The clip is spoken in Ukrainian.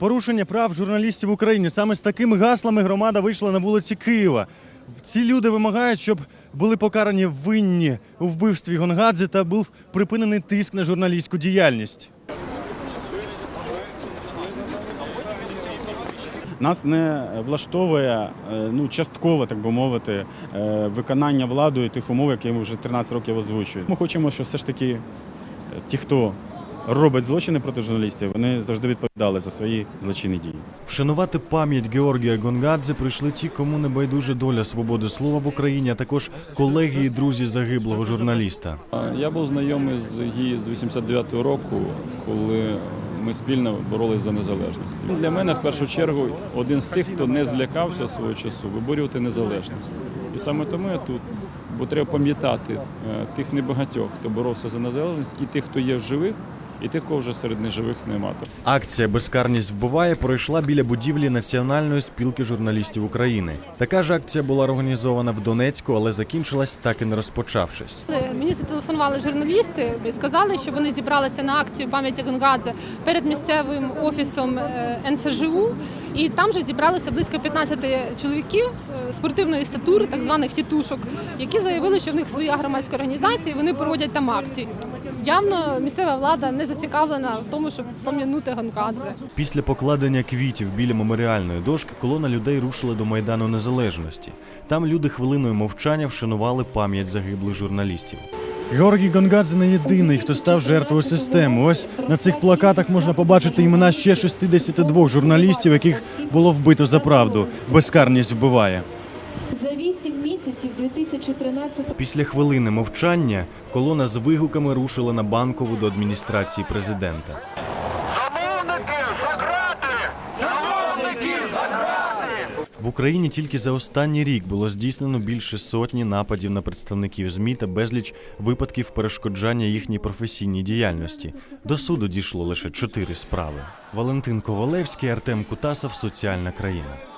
порушення прав журналістів в Україні. Саме з такими гаслами громада вийшла на вулиці Києва. Ці люди вимагають, щоб були покарані винні у вбивстві Гонгадзе та був припинений тиск на журналістську діяльність. Нас не влаштовує е, ну, частково, так би мовити, е, виконання владою тих умов, які ми вже 13 років озвучують. Ми хочемо, щоб все ж таки е, ті, хто робить злочини проти журналістів, вони завжди відповідали за свої злочинні дії. Вшанувати пам'ять Георгія Гонгадзе прийшли ті, кому не байдуже доля свободи слова в Україні, а також колеги і друзі загиблого журналіста. Я був знайомий з ГІ з 89-го року, коли ми спільно боролись за незалежність. Він для мене в першу чергу один з тих, хто не злякався свого часу виборювати незалежність. І саме тому я тут, бо треба пам'ятати е, тих небагатьох, хто боровся за незалежність, і тих, хто є в живих, і тих, вже серед неживих немає. Акція Безкарність вбиває пройшла біля будівлі Національної спілки журналістів України. Така ж акція була організована в Донецьку, але закінчилась так і не розпочавшись. Мені зателефонували журналісти і сказали, що вони зібралися на акцію пам'яті Гонгадзе перед місцевим офісом е, НСЖУ. І там же зібралося близько 15 чоловіків е, спортивної статури, так званих тітушок, які заявили, що в них своя громадська організація, і вони проводять там акцію. Явно місцева влада не зацікавлена в тому, щоб пам'янути Гонгадзе. Після покладення квітів біля меморіальної дошки колона людей рушила до майдану Незалежності. Там люди хвилиною мовчання вшанували пам'ять загиблих журналістів. Георгій Гонгадзе не єдиний, хто став жертвою системи. Ось на цих плакатах можна побачити імена ще 62 журналістів, яких було вбито за правду. Безкарність вбиває. Місяців 2013 Після хвилини мовчання колона з вигуками рушила на банкову до адміністрації президента. Замовники за грати! Замовники за! В Україні тільки за останній рік було здійснено більше сотні нападів на представників ЗМІ та безліч випадків перешкоджання їхній професійній діяльності. До суду дійшло лише чотири справи. Валентин Ковалевський, Артем Кутасов, Соціальна країна.